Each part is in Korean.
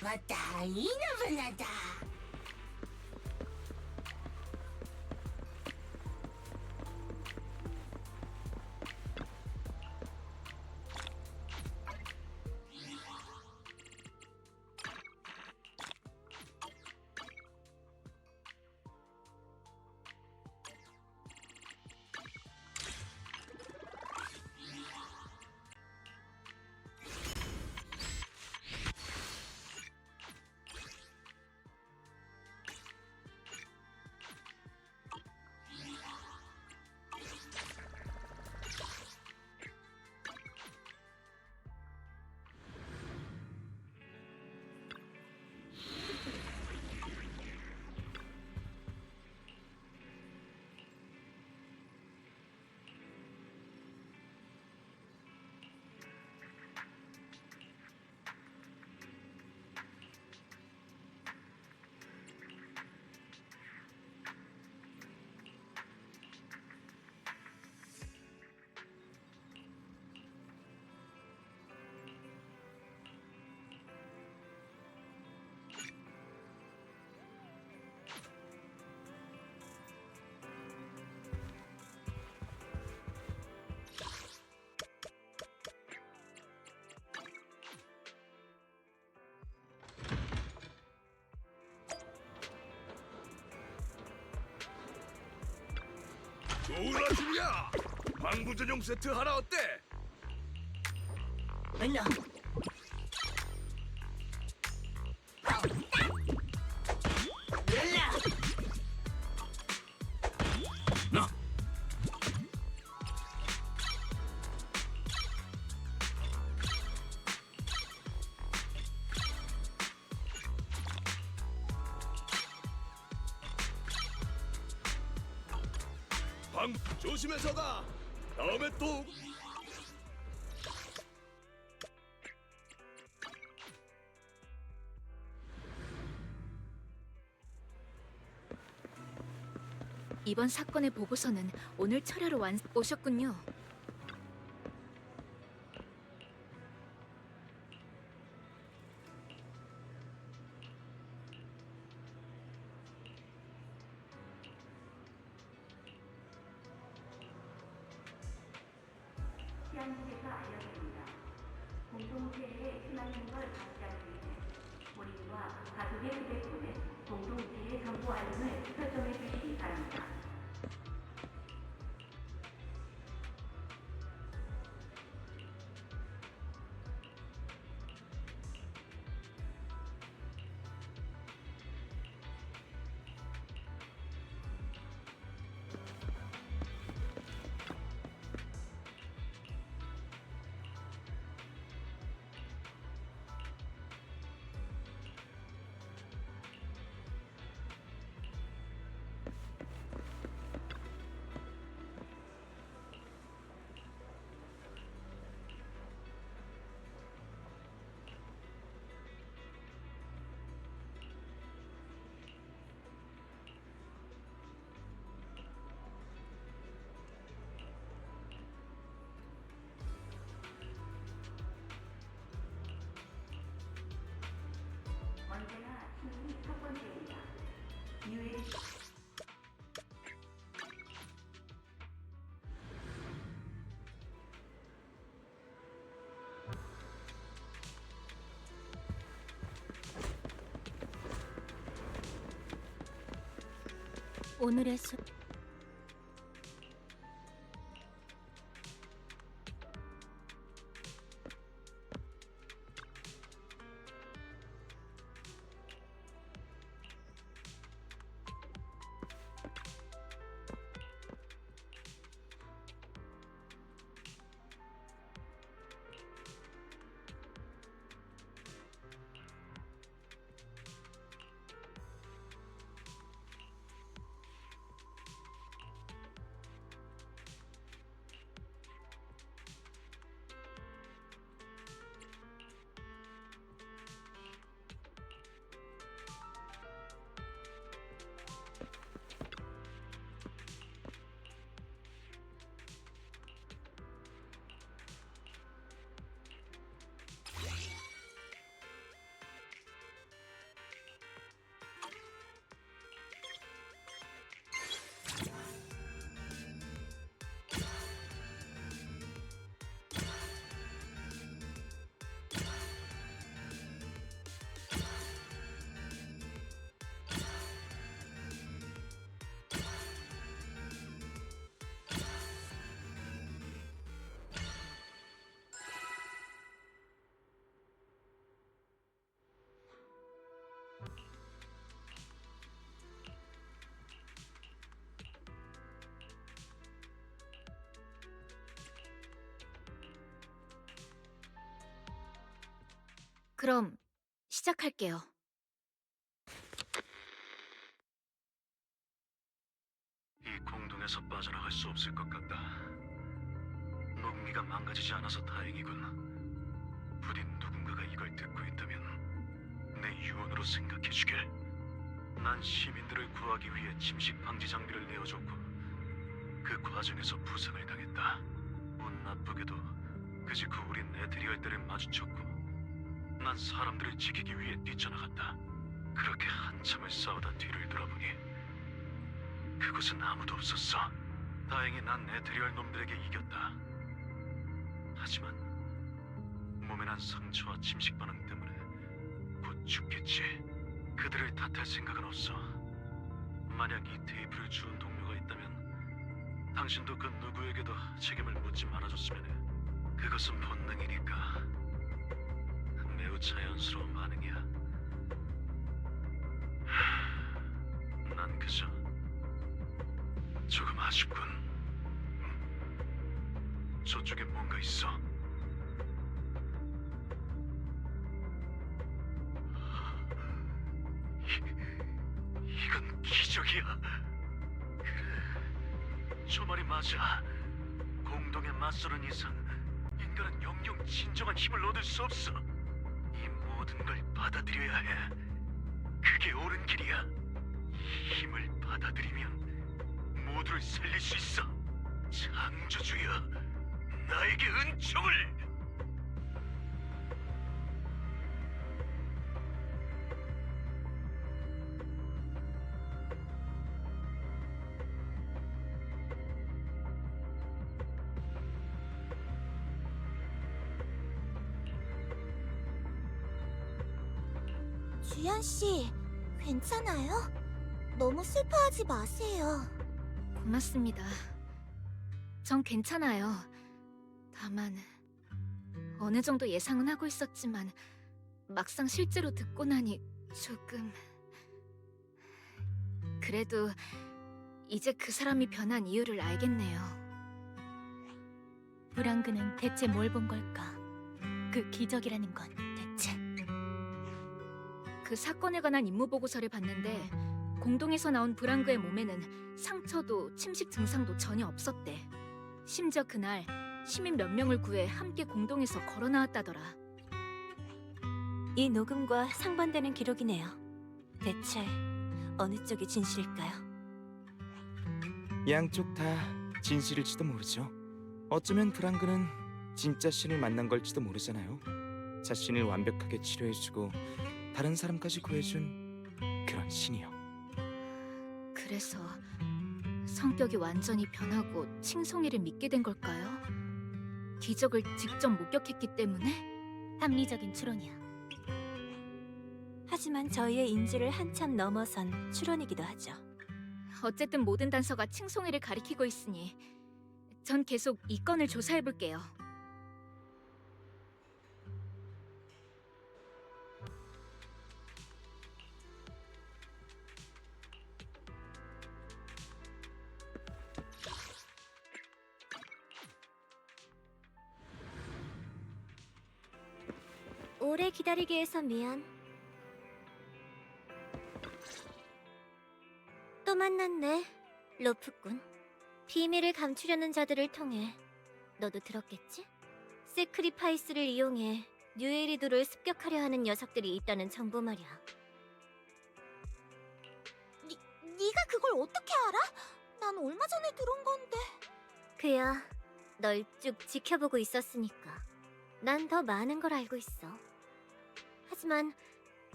잡았다. 이나바나다. 아침이야. 방부 전용 세트 하나 어때? 얼른. 방 조심해서 가. 다음에 또. 이번 사건의 보고서는 오늘 철야로 완 오셨군요. 시안체가 알려드립니다. 공동체에 희망인 걸 감지하기 위해 본인과 가족의 휴대폰에 공동체의 정보 알림을 설정해 주시기 바랍니다. 오늘의 수... 그럼 시작할게요. 이 공동에서 빠져나갈 수 없을 것 같다. 녹미가 망가지지 않아서 다행이군. 부디 누군가가 이걸 듣고 있다면 내 유언으로 생각해주길. 난 시민들을 구하기 위해 침식 방지 장비를 내어줬고 그 과정에서 부상을 당했다. 운 나쁘게도 그 직후 우린 에테리얼 때를 마주쳤고 난 사람들을 지키기 위해 뛰쳐나갔다. 그렇게 한참을 싸우다 뒤를 돌아보니 그곳은 아무도 없었어. 다행히 난 에테리얼 놈들에게 이겼다. 하지만 몸에 난 상처와 침식 반응 때문에 곧 죽겠지. 그들을 탓할 생각은 없어. 만약 이 테이프를 주운 동료가 있다면 당신도 그 누구에게도 책임을 묻지 말아줬으면 해. 그것은 본능이니까. 자연스러운 반응이야. 하, 난 그저 조금 아쉽군. 음. 저쪽에 뭔가 있어. 이, 이건 기적이야. 그래, 저 말이 맞아. 공동에 맞서는 이상 인간은 영영 진정한 힘을 얻을 수 없어. 이 모든 걸 받아들여야 해. 그게 옳은 길이야. 이 힘을 받아들이면 모두를 살릴 수 있어. 창조주여, 나에게 은총을. 주연 씨, 괜찮아요? 너무 슬퍼하지 마세요. 고맙습니다. 전 괜찮아요. 다만 어느 정도 예상은 하고 있었지만 막상 실제로 듣고 나니 조금 그래도 이제 그 사람이 변한 이유를 알겠네요. 브랑그는 대체 뭘 본 걸까? 그 기적이라는 건? 그 사건에 관한 임무 보고서를 봤는데 공동에서 나온 브랑그의 몸에는 상처도 침식 증상도 전혀 없었대. 심지어 그날 시민 몇 명을 구해 함께 공동에서 걸어 나왔다더라. 이 녹음과 상반되는 기록이네요. 대체 어느 쪽이 진실일까요? 양쪽 다 진실일지도 모르죠. 어쩌면 브랑그는 진짜 신을 만난 걸지도 모르잖아요. 자신을 완벽하게 치료해주고 다른 사람까지 구해준 그런 신이요. 그래서 성격이 완전히 변하고 칭송이를 믿게 된 걸까요? 기적을 직접 목격했기 때문에? 합리적인 추론이야. 하지만 저희의 인지를 한참 넘어선 추론이기도 하죠. 어쨌든 모든 단서가 칭송이를 가리키고 있으니 전 계속 이 건을 조사해 볼게요. 기다리게 해서 미안. 또 만났네, 로프꾼. 비밀을 감추려는 자들을 통해 너도 들었겠지? 세크리파이스를 이용해 뉴에리도를 습격하려 하는 녀석들이 있다는 정보 말이야. 니, 네가 그걸 어떻게 알아? 난 얼마 전에 들은 건데. 그야, 널 쭉 지켜보고 있었으니까. 난 더 많은 걸 알고 있어. 하지만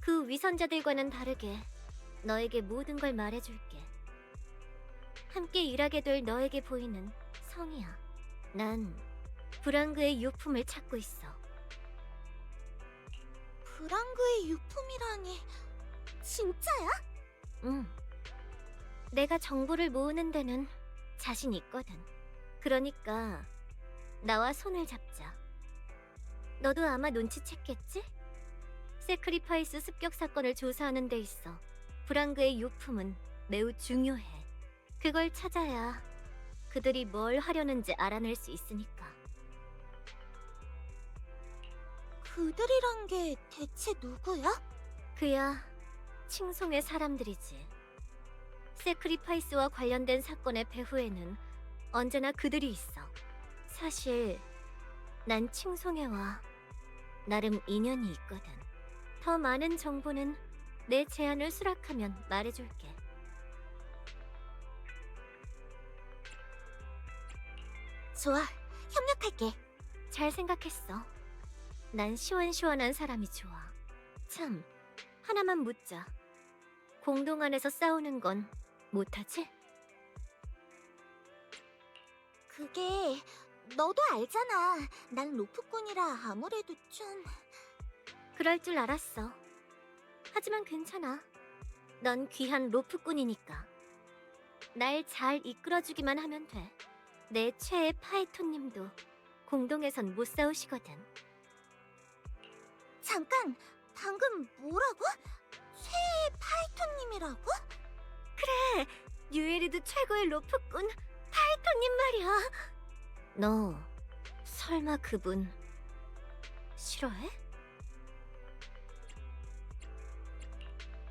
그 위선자들과는 다르게 너에게 모든 걸 말해줄게. 함께 일하게 될 너에게 보이는 성이야. 난 브랑그의 유품을 찾고 있어. 브랑그의 유품이라니 진짜야? 응. 내가 정보를 모으는 데는 자신 있거든. 그러니까 나와 손을 잡자. 너도 아마 눈치챘겠지? 세크리파이스 습격 사건을 조사하는 데 있어 브랑그의 유품은 매우 중요해. 그걸 찾아야 그들이 뭘 하려는지 알아낼 수 있으니까. 그들이란 게 대체 누구야? 그야 칭송의 사람들이지. 세크리파이스와 관련된 사건의 배후에는 언제나 그들이 있어. 사실 난 칭송회와 나름 인연이 있거든. 더 많은 정보는 내 제안을 수락하면 말해줄게. 좋아, 협력할게. 잘 생각했어. 난 시원시원한 사람이 좋아. 참, 하나만 묻자. 공동 안에서 싸우는 건 못하지? 그게 너도 알잖아. 난 로프꾼이라 아무래도 좀... 그럴 줄 알았어. 하지만 괜찮아. 넌 귀한 로프꾼이니까. 날 잘 이끌어주기만 하면 돼. 내 최애 파이톤님도 공동에선 못 싸우시거든. 잠깐, 방금 뭐라고? 최애 파이톤님이라고? 그래, 유에리드 최고의 로프꾼 파이톤님 말이야. 너 설마 그분 싫어해?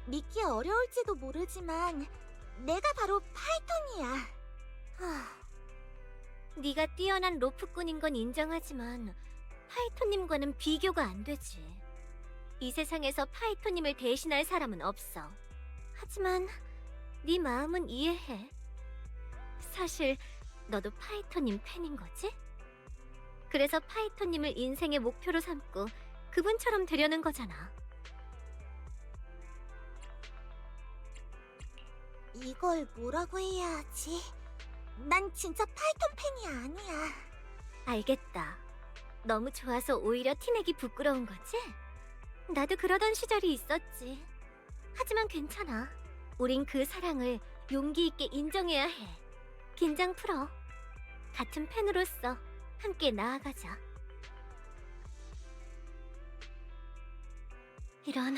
믿기 어려울지도 모르지만 내가 바로 파이톤이야. 하... 네가 뛰어난 로프꾼인 건 인정하지만 파이톤님과는 비교가 안 되지. 이 세상에서 파이톤님을 대신할 사람은 없어. 하지만 네 마음은 이해해. 사실 너도 파이톤님 팬인 거지? 그래서 파이톤님을 인생의 목표로 삼고 그분처럼 되려는 거잖아. 이걸 뭐라고 해야 하지? 난 진짜 파이톤 팬이 아니야. 알겠다. 너무 좋아서 오히려 티내기 부끄러운 거지? 나도 그러던 시절이 있었지. 하지만 괜찮아. 우린 그 사랑을 용기 있게 인정해야 해. 긴장 풀어. 같은 팬으로서 함께 나아가자. 이런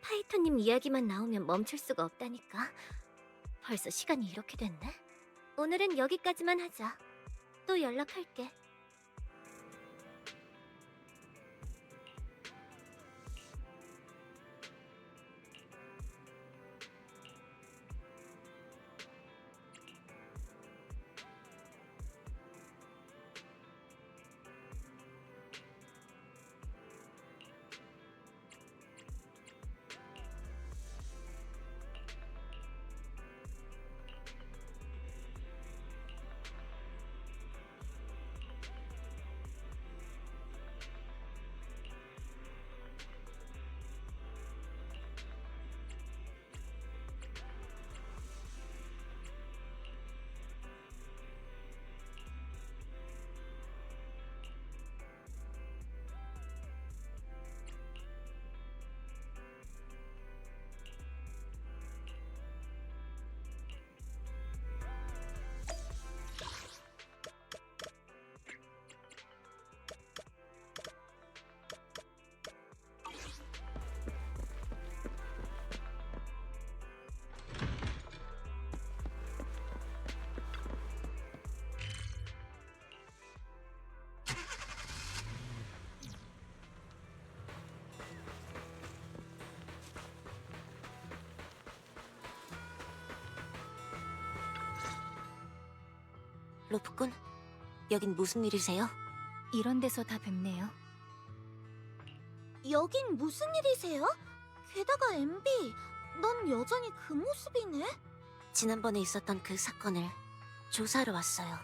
파이터님 이야기만 나오면 멈출 수가 없다니까. 벌써 시간이 이렇게 됐네. 오늘은 여기까지만 하자. 또 연락할게. 로프꾼, 여긴 무슨 일이세요? 이런 데서 다 뵙네요. 여긴 무슨 일이세요? 게다가 MB, 넌 여전히 그 모습이네? 지난번에 있었던 그 사건을 조사하러 왔어요.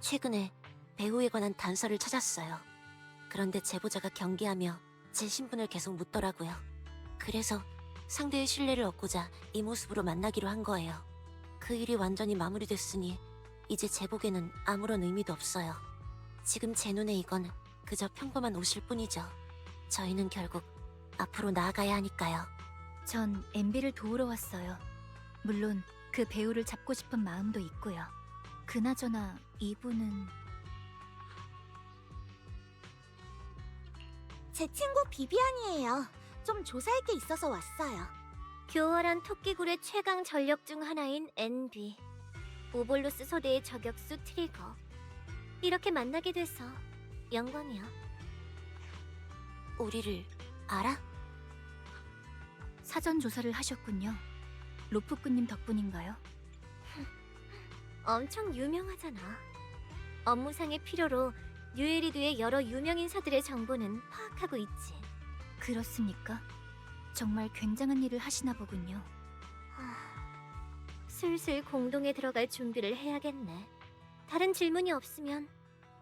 최근에 배우에 관한 단서를 찾았어요. 그런데 제보자가 경계하며 제 신분을 계속 묻더라고요. 그래서 상대의 신뢰를 얻고자 이 모습으로 만나기로 한 거예요. 그 일이 완전히 마무리됐으니 이제 제복에는 아무런 의미도 없어요. 지금 제 눈에 이건 그저 평범한 옷일 뿐이죠. 저희는 결국 앞으로 나아가야 하니까요. 전 MB를 도우러 왔어요. 물론 그 배우를 잡고 싶은 마음도 있고요. 그나저나 이분은 제 친구 비비안이에요. 좀 조사할 게 있어서 왔어요. 교활한 토끼굴의 최강 전력 중 하나인 NB. 오볼로스 소대의 저격수 트리거. 이렇게 만나게 돼서 영광이야. 우리를 알아? 사전 조사를 하셨군요. 로프꾼님 덕분인가요? 엄청 유명하잖아. 업무상의 필요로 뉴에리드의 여러 유명 인사들의 정보는 파악하고 있지. 그렇습니까? 정말 굉장한 일을 하시나 보군요. 하, 슬슬 공동에 들어갈 준비를 해야겠네. 다른 질문이 없으면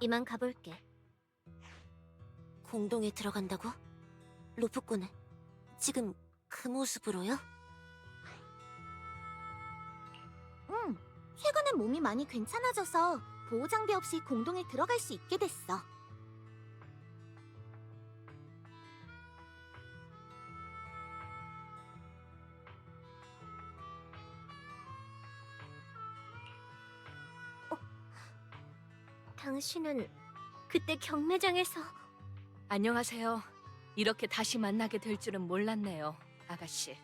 이만 가볼게. 공동에 들어간다고? 로프꾼, 지금 그 모습으로요? 응. 최근에 몸이 많이 괜찮아져서 보호 장비 없이 공동에 들어갈 수 있게 됐어. 어, 당신은 그때 경매장에서 안녕하세요. 이렇게 다시 만나게 될 줄은 몰랐네요, 아가씨.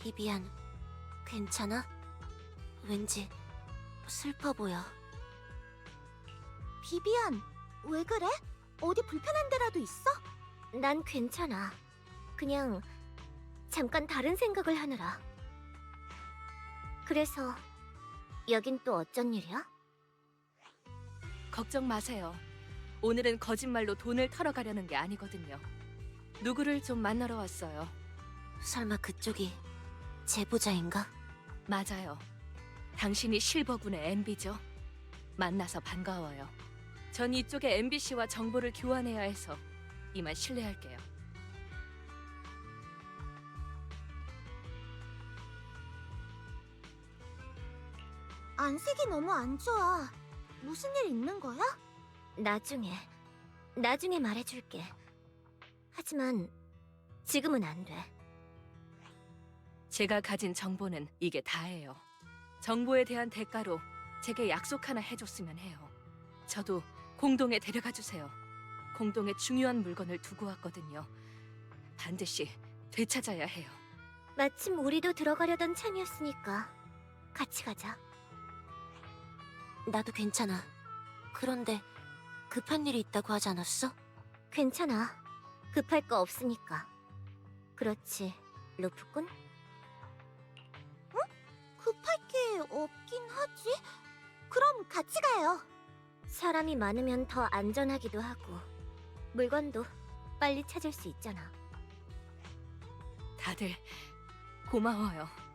비비안, 괜찮아? 왠지 슬퍼 보여. 비비안, 왜 그래? 어디 불편한 데라도 있어? 난 괜찮아. 그냥 잠깐 다른 생각을 하느라. 그래서 여긴 또 어쩐 일이야? 걱정 마세요. 오늘은 거짓말로 돈을 털어 가려는 게 아니거든요. 누구를 좀 만나러 왔어요. 설마 그쪽이 제보자인가? 맞아요. 당신이 실버군의 MB죠? 만나서 반가워요. 전 이쪽의 MBC와 정보를 교환해야 해서 이만 실례할게요. 안색이 너무 안 좋아. 무슨 일 있는 거야? 나중에, 나중에 말해줄게. 하지만 지금은 안 돼. 제가 가진 정보는 이게 다예요. 정보에 대한 대가로 제게 약속 하나 해줬으면 해요. 저도 공동에 데려가 주세요. 공동에 중요한 물건을 두고 왔거든요. 반드시 되찾아야 해요. 마침 우리도 들어가려던 참이었으니까 같이 가자. 나도 괜찮아. 그런데 급한 일이 있다고 하지 않았어? 괜찮아. 급할 거 없으니까. 그렇지, 루프꾼? 응? 급할 게 없긴 하지. 그럼 같이 가요. 사람이 많으면 더 안전하기도 하고 물건도 빨리 찾을 수 있잖아. 다들 고마워요.